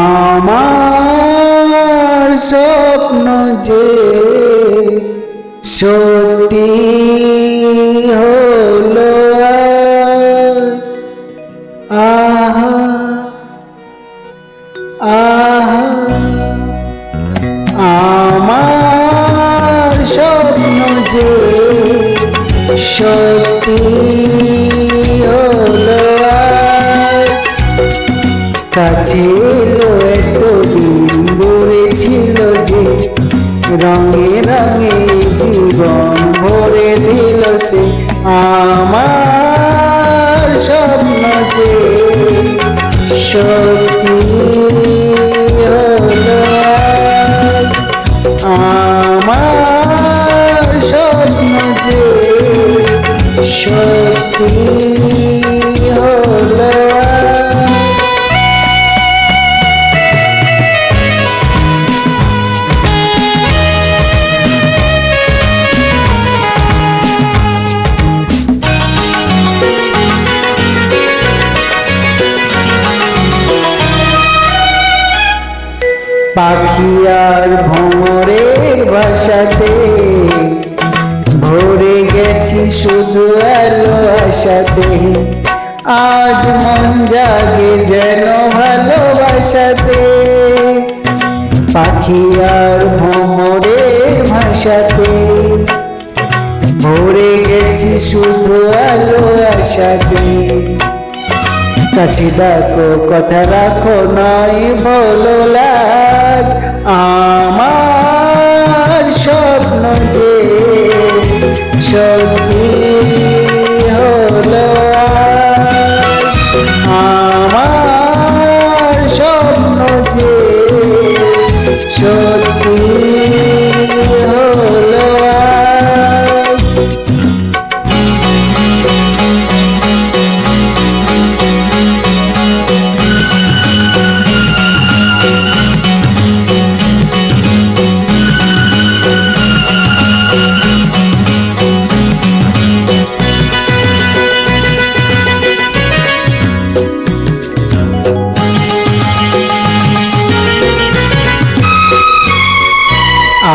আমার স্বপ্ন যে সত্যি হল আহ আহ আমার স্বপ্ন যে সত্যি রঙে রঙে জীবন ভরে দিল সে আমার স্বপ্ন যে সত্যি। আমার স্বপ্ন যে সত্যি পাখি আর ভ্রমরের ভাষাতে ভরে গেছি শুধু আলো আশাতে। আজ মন জাগে যেন ভালোবাসাতে। পাখি আর ভ্রমরের ভাষাতে ভরে গেছি শুধু আলো আশাতে। কাছে ডাকো, কথা রাখো, নাই বলো লাজ আমার স্বপ্ন যে সত্যি হলো। আমার স্বপ্ন যে সত্যি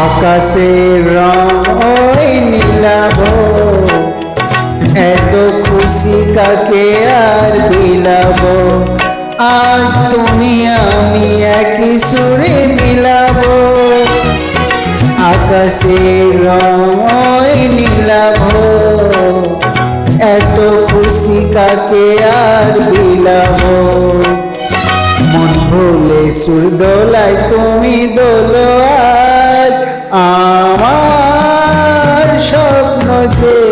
আকাশের রং ওই নীলাভ। এত খুশি কাকে আর বিলাব? আজ তুমি, আমি একই সুরে মিলাব। আকাশের রং ওই নীলাভ। এত খুশি কাকে আর বিলাব? মন ভুলে সুর দোলায় তুমি দোলো। স্বপ্ন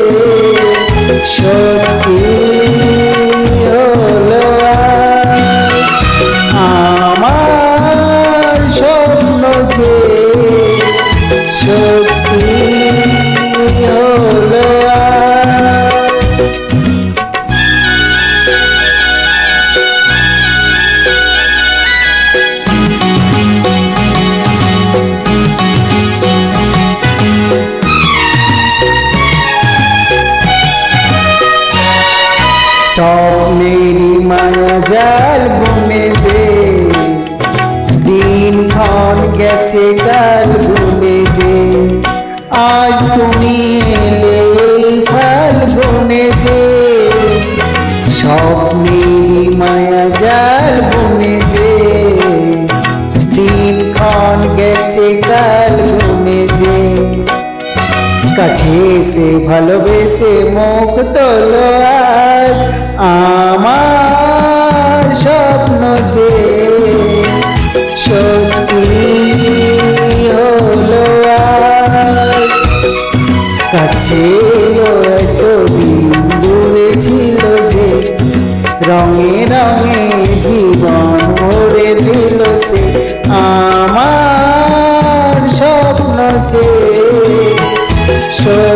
মায়া জাল যে দিন ক্ষণ গেছে কাল গুনে যে, আজ তুমি এলে ফাল যে স্বপ্নেরই মায়া জাল বুনে যে দিন ক্ষণ গেছে কাল গুনে যে। কাছে এসে ভালোবেসে মুখ তোলো আজ আমার স্বপ্ন যে সত্যি হলো কাছে যে রঙে রঙে জীবন ভরে দিল সে আমার স্বপ্ন যে সত্যি